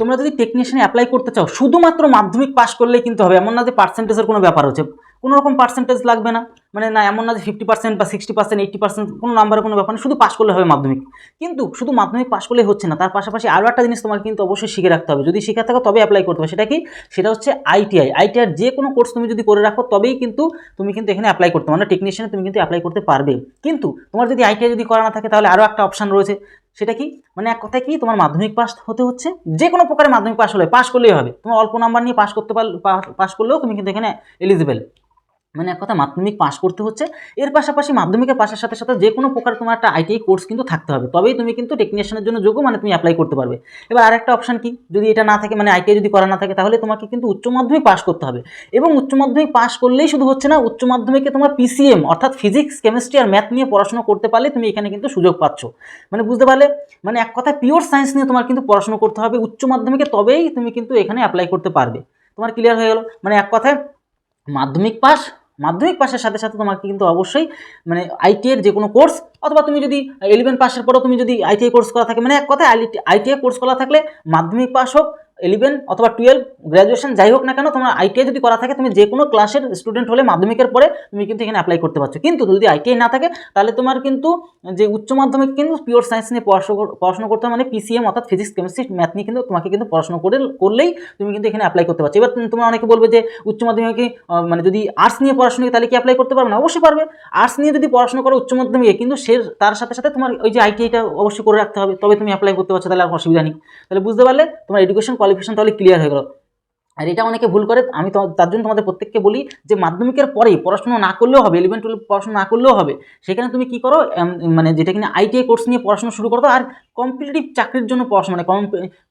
তোমরা যদি টেকনিশিয়ানে অ্যাপ্লাই করতে চাও, শুধুমাত্র মাধ্যমিক পাস করলেই কিন্তু হবে। এমন না যে পার্সেন্টেজের কোনো ব্যাপার হচ্ছে। কোনো রকম পার্সেন্টেজ লাগবে না। মানে না, এমন না যে ফিফটি পার্সেন্ট বা সিক্সটি পার্সেন্ট এইট্টি পার্সেন্ট কোনো নাম্বারের কোনো ব্যাপার নেই শুধু পাস করলে হবে মাধ্যমিক। কিন্তু শুধু মাধ্যমিক পাস করলে হচ্ছে না। তার পাশাপাশি আরও একটা জিনিস তোমাকে কিন্তু অবশ্যই শিখে রাখতে হবে। যদি শিখে থাকো তবে অ্যাপ্লাই করতে হবে। সেটা কি? সেটা হচ্ছে আইটিআই আইটিআর যে কোনো কোর্স তুমি যদি করে রাখো, তবেই কিন্তু তুমি কিন্তু এখানে অ্যাপ্লাই করতে মানে টেকনিশিয়ানে তুমি কিন্তু অ্যাপ্লাই করতে পারবে। কিন্তু তোমার যদি আইটিআই যদি করা না থাকে, তাহলে আরও একটা অপশান রয়েছে। সেটা কি? মানে এক কথায় কি তোমার মাধ্যমিক পাস হতে হচ্ছে? যে কোনো প্রকারের মাধ্যমিক পাস হলে পাস করলেই হবে। তোমার অল্প নাম্বার নিয়ে পাস করতে পারলে পাস করলেও তুমি কিন্তু এখানে এলিজিবল মানে এক কথা মাধ্যমিক পাস করতে হচ্ছে। এর পাশাপাশি মাধ্যমিকের পাশের সাথে সাথে যে কোনো প্রকার তোমার একটা আইটিআই কোর্স কিন্তু থাকতে হবে। তবেই তুমি কিন্তু টেকনিশিয়ানের জন্য যোগ্য মানে তুমি অ্যাপ্লাই করতে পারবে। এবার আরেকটা অপশন কি? যদি এটা না থাকে মানে আইটিআই যদি করা না থাকে, তাহলে তোমাকে কিন্তু উচ্চ মাধ্যমিক পাস করতে হবে। এবং উচ্চ মাধ্যমিক পাস করলেই শুধু হচ্ছে না, উচ্চ মাধ্যমিকে তোমার পিসিএম অর্থাৎ ফিজিক্স কেমিস্ট্রি আর ম্যাথ নিয়ে পড়াশোনা করতে পারলে তুমি এখানে কিন্তু সুযোগ পাচ্ছ। মানে বুঝতে পারলে? মানে এক কথা পিওর সায়েন্স নিয়ে তোমার কিন্তু পড়াশোনা করতে হবে। উচ্চ মাধ্যমিকে তবেই তুমি কিন্তু এখানে অ্যাপ্লাই করতে পারবে। তোমার ক্লিয়ার হয়ে গেল? মানে এক কথায় মাধ্যমিক পাস, মাধ্যমিক পাসের সাথে সাথে তোমাকে কিন্তু অবশ্যই মানে আইটিআইয়ের যে কোনো কোর্স অথবা তুমি যদি ইলেভেন পাসের পরেও তুমি যদি আইটিআই কোর্স করা থাকে মানে এক কথায় আইটিআই কোর্স করা থাকলে মাধ্যমিক পাস হোক ইলেভেন অথবা টুয়েলভ গ্র্যাজুয়েশন যাই হোক না কেন, তোমার আইটিআই যদি করা থাকে, তুমি যে কোনো ক্লাসের স্টুডেন্ট হলে মাধ্যমিকের পরে তুমি কিন্তু এখানে অ্যাপ্লাই করতে পারছ। কিন্তু যদি আইটিআই না থাকে, তাহলে তোমার কিন্তু যে উচ্চ মাধ্যমিক কিন্তু পিওর সায়েন্স নিয়ে পড়াশোনা পড়াশোনা করতে মানে পিসিএম অর্থাৎ ফিজিক্স কেমিস্ট্রি ম্যাথ নিয়ে কিন্তু তোমাকে কিন্তু পড়াশোনা করে করলেই তুমি কিন্তু এখানে অ্যাপ্লাই করতে পারছ। এবার তুমি- তোমরা অনেকে বলবে যে উচ্চ মাধ্যমিকে মানে যদি আর্টস নিয়ে পড়াশোনা তাহলে কি অ্যাপ্লাই করতে পারবে না? অবশ্যই পারবে। আর্টস নিয়ে যদি পড়াশোনা করো উচ্চ মাধ্যমিকে, কিন্তু সে তার সাথে সাথে তোমার ওই যে আইটিআইটা অবশ্যই করে রাখতে হবে, তবে তুমি অ্যাপ্লাই করতে পারছ, তাহলে আর অসুবিধা নেই। তাহলে বুঝতে পারলে তোমার এডুকেশন কোয়ালিফিকেশন তাহলে ক্লিয়ার হয়ে গেল। আর এটা অনেকে ভুল করে, আমি তার জন্য তোমাদের প্রত্যেককে বলি যে মাধ্যমিকের পরেই পড়াশোনা না করলেও হবে ইলেভেন টুয়েলভ পড়াশোনা না করলেও হবে, সেখানে তুমি কি করো মানে যেটা কিনা আইটিআই কোর্স নিয়ে পড়াশোনা শুরু করো, আর কম্পিটিটিভ চাকরির জন্য পড়াশোনা মানে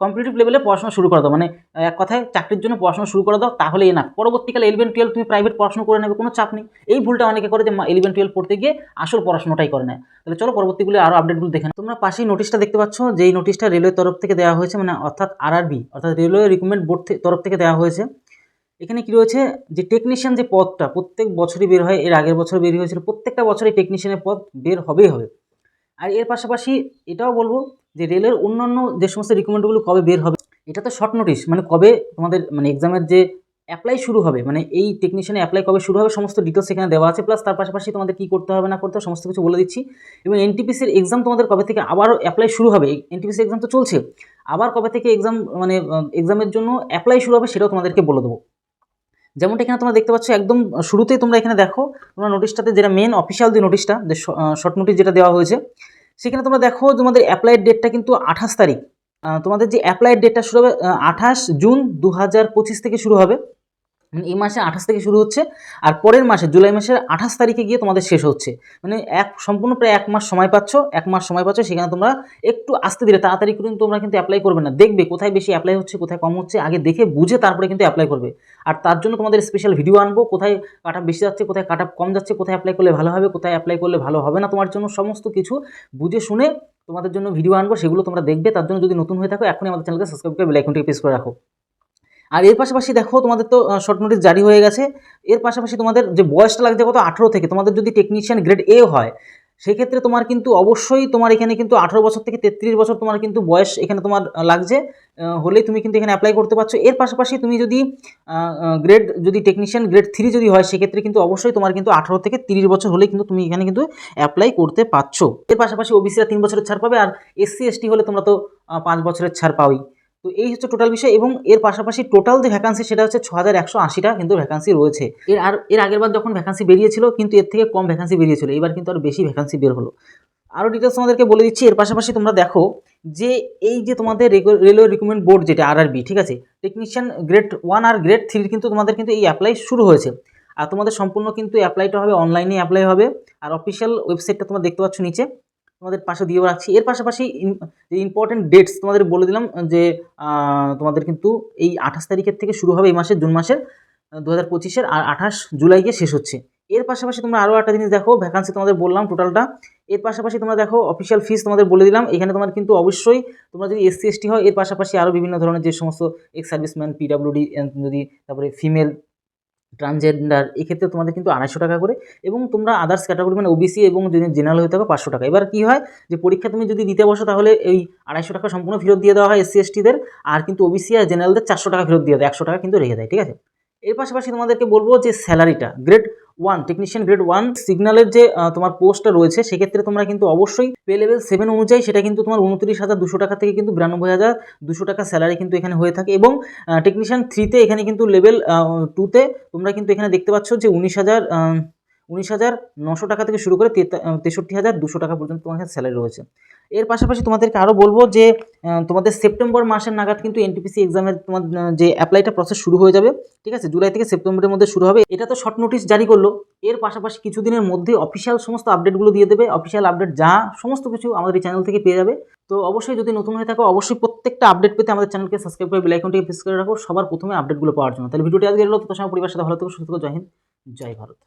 কম্পিটিটিভ লেভেলে পড়াশোনা শুরু করে দাও। মানে এক কথায় চাকরির জন্য পড়াশোনা শুরু করে দাও তাহলেই না, পরবর্তীকালে ইলেভেন টুয়েলভ তুমি প্রাইভেট পড়াশোনা করে নেবে, কোনো চাপ নেই। এই ভুলটা অনেকে করে যে ইলেভেন টুয়েলভ পড়তে গিয়ে আসল পড়াশোনাটাই করে নেয়। তাহলে চলো পরবর্তীগুলো আরও আপডেটগুলো দেখে। তোমরা পাশেই নোটিশটা দেখতে পাচ্ছ, যে এই নোটিশটা রেলওয়ের তরফ থেকে দেওয়া হয়েছে মানে অর্থাৎ আরআরবি অর্থাৎ রেলওয়ে রিক্রুটমেন্ট বোর্ড তরফ থেকে দেওয়া হয়েছে। এখানে কি রয়েছে? যে টেকনিশিয়ান যে পদটা, প্রত্যেক বছরই বের হয়, এর আগের বছর বের হয়েছিল প্রত্যেকটা বছরই টেকনিশিয়ানের পদ বের হবেই হবে। আর এর পাশাপাশি এটাও বলব যে রেলের অন্যান্য যে সমস্ত রিকমেন্ডগুলো কবে বের হবে, এটা তো শর্ট নোটিশ মানে কবে তোমাদের মানে এক্সামের যে অ্যাপ্লাই শুরু হবে মানে এই টেকনিশিয়ানে অ্যাপ্লাই কবে শুরু হবে, সমস্ত ডিটেলস এখানে দেওয়া আছে প্লাস তার পাশাপাশি তোমাদের কী করতে হবে, না করতে হবে, সমস্ত কিছু বলে দিচ্ছি। এবং এনটিপিসির এক্সাম তোমাদের কবে থেকে আবারও অ্যাপ্লাই শুরু হবে এনটিপিসির এক্সাম তো চলছে, আবার কবে থেকে এক্সাম মানে এক্সামের জন্য অ্যাপ্লাই শুরু হবে সেটাও তোমাদেরকে বলে দেবো। যেমনটা এখানে তোমরা দেখতে পাচ্ছ, একদম শুরুতেই তোমরা এখানে দেখো, তোমরা নোটিশটাতে যেটা মেন অফিসিয়াল যে নোটিশটা যে শর্ট নোটিশ যেটা দেওয়া হয়েছে সেখানে তোমরা দেখো তোমাদের অ্যাপ্লাইড ডেটটা কিন্তু আঠাশ তারিখ। তোমাদের যে অ্যাপ্লাইড ডেটটা শুরু হবে আঠাশ জুন দু হাজার পঁচিশ থেকে শুরু হবে। এই মাসে আঠাশ থেকে শুরু হচ্ছে, আর পরের মাসে, জুলাই মাসের আঠাশ তারিখে গিয়ে তোমাদের শেষ হচ্ছে। মানে এক, সম্পূর্ণ প্রায় এক মাস সময় পাচ্ছ, এক মাস সময় পাচ্ছ, সেখানে তোমরা একটু আস্তে দিলে তাড়াতাড়ি কিন্তু তোমরা কিন্তু অ্যাপ্লাই করবে না। দেখবে কোথায় বেশি অ্যাপ্লাই হচ্ছে, কোথায় কম হচ্ছে, আগে দেখে বুঝে তারপরে কিন্তু অ্যাপ্লাই করবে। আর তার জন্য তোমাদের স্পেশাল ভিডিও আনব, কোথায় কাটা বেশি যাচ্ছে, কোথায় কাটা কম যাচ্ছে, কোথায় অ্যাপ্লাই করলে ভালো হবে, কোথায় অ্যাপ্লাই করলে ভালো হবে না তোমার জন্য, সমস্ত কিছু বুঝে শুনে তোমাদের জন্য ভিডিও আনব, সেগুলো তোমরা দেখবে। তার জন্য যদি নতুন হয়ে থাকো, এখনই আমাদের চ্যানেলকে সাবস্ক্রাইব করে বেল আইকনটিকে প্রেস করে রাখো। আর এর পাশাপাশি দেখো তোমাদের তো শর্ট নোটিস জারি হয়ে গেছে। এর পাশাপাশি তোমাদের যে বয়সটা লাগছে কত? আঠেরো থেকে। তোমাদের যদি টেকনিশিয়ান গ্রেড এ হয়, সেক্ষেত্রে তোমার কিন্তু অবশ্যই তোমার এখানে কিন্তু আঠেরো বছর থেকে তেত্রিশ বছর তোমার কিন্তু বয়স এখানে তোমার লাগছে। হলেই তুমি কিন্তু এখানে অ্যাপ্লাই করতে পারছ। এর পাশাপাশি তুমি যদি গ্রেড যদি টেকনিশিয়ান গ্রেড থ্রি যদি হয়, সেক্ষেত্রে কিন্তু অবশ্যই তোমার কিন্তু আঠেরো থেকে তিরিশ বছর হলে কিন্তু তুমি এখানে কিন্তু অ্যাপ্লাই করতে পারছ। এর পাশাপাশি ওবিসিরা তিন বছরের ছাড় পাবে আর এসসি এসটি হলে তোমরা তো পাঁচ বছরের ছাড় পাওই। তো এই হচ্ছে টোটাল বিষয় এবং এর পাশাপাশি টোটাল যে ভ্যাকান্সি সেটা হচ্ছে ছ হাজার একশো আশিটা কিন্তু ভ্যাকান্সি রয়েছে। এর আর, এর আগের বার যখন ভ্যাকান্সি বেরিয়েছিল কিন্তু এর থেকে কম ভ্যাকান্সি বেরিয়েছিল, এবার কিন্তু আরও বেশি ভ্যাকান্সি বের হলো। আরও ডিটেলস তোমাদেরকে বলে দিচ্ছি, এর পাশাপাশি তোমরা দেখো যে এই যে তোমাদের রেলওয়ে রিক্রুটমেন্ট বোর্ড যেটা আরআরবি ঠিক আছে? টেকনিশিয়ান গ্রেড ওয়ান আর গ্রেড থ্রির কিন্তু তোমাদের কিন্তু এই অ্যাপ্লাই শুরু হয়েছে। আর তোমাদের সম্পূর্ণ কিন্তু অ্যাপ্লাইটা হবে অনলাইনে অ্যাপ্লাই হবে। আর অফিসিয়াল ওয়েবসাইটটা তোমরা দেখতে পাচ্ছ নিচে। তোমাদের পাশে দিয়েও রাখছি। এর পাশাপাশি ইম্পর্টেন্ট ডেটস তোমাদের বলে দিলাম, যে তোমাদের কিন্তু এই আঠাশ তারিখের থেকে শুরু হবে এই মাসের, জুন মাসের দু হাজার পঁচিশের আর আঠাশ জুলাই গিয়ে শেষ হচ্ছে। এর পাশাপাশি তোমরা আরও একটা জিনিস দেখো ভ্যাকান্সি তোমাদের বললাম টোটালটা এর পাশাপাশি তোমরা দেখো অফিসিয়াল ফিস তোমাদের বলে দিলাম, এখানে তোমার কিন্তু অবশ্যই তোমরা যদি এসসি এসটি হয় এর পাশাপাশি আরও বিভিন্ন ধরনের যে সমস্ত এক্স সার্ভিসম্যান পিডাব্লিউডি যদি তারপরে ফিমেল ট্রান্সজেন্ডার এক্ষেত্রে তোমাদের কিন্তু আড়াইশো টাকা করে এবং তোমরা আদার্স ক্যাটাগরি মানে ওবিসি এবং যদি জেনারেল হয়ে থাকো পাঁচশো টাকা। এবার কী হয় যে পরীক্ষা তুমি যদি দিতে বসো তাহলে এই আড়াইশো টাকা সম্পূর্ণ ফেরত দিয়ে দেওয়া হয় এসসি এসটিদের আর কিন্তু ওবিসি আর জেনারেলদের চারশো টাকা ফেরত দিয়ে দেয়, একশো টাকা কিন্তু রেখে দেয়, ঠিক আছে? এর পাশাপাশি তোমাদেরকে বলব যে স্যালারিটা grade one technician grade one সিগন্যালের যে তোমার পোস্টটা রয়েছে, সেক্ষেত্রে তোমরা কিন্তু অবশ্যই পে লেভেল সেভেন অনুযায়ী সেটা কিন্তু তোমার উনত্রিশ হাজার দুশো টাকা থেকে কিন্তু বিরানব্বই হাজার দুশো টাকা স্যালারি কিন্তু এখানে হয়ে থাকে এবং টেকনিশিয়ান থ্রিতে এখানে কিন্তু লেভেল টুতে তোমরা কিন্তু এখানে দেখতে পাচ্ছ যে উনিশ হাজার উনিশ হাজার নশো টাকা থেকে শুরু করে তেষট্টি হাজার দুশো টাকা পর্যন্ত তোমার স্যালারি রয়েছে। এর পাশাপাশি তোমাদেরকে আরও বলব যে তোমাদের সেপ্টেম্বর মাসের নাগাদ কিন্তু এনটিপিসি এক্সামের তোমার যে অ্যাপ্লাইটা প্রসেস শুরু হয়ে যাবে, ঠিক আছে? জুলাই থেকে সেপ্টেম্বরের মধ্যে শুরু হবে। এটা তো শর্ট নোটিস জারি করল। এর পাশাপাশি কিছুদিনের মধ্যে অফিসিয়াল সমস্ত আপডেটগুলো দিয়ে দেবে। অফিসিয়াল আপডেট যা সমস্ত কিছু আমাদের এই চ্যানেল থেকে পেয়ে যাবে। তো অবশ্যই যদি নতুন হয়ে থাকো, অবশ্যই প্রত্যেকটা আপডেট পেতে আমাদের চ্যানেলকে সাবস্ক্রাইব করে বেলাইকনটিকে প্রেস করে রাখো। সবার প্রথমে আপডেটগুলো পাওয়ার জন্য। তাহলে ভিডিওটি আজকে এলো তো তোমার পরিবারের সাথে ভালো থেকো, সুস্থ জয় হিন্দ। জয় ভারত।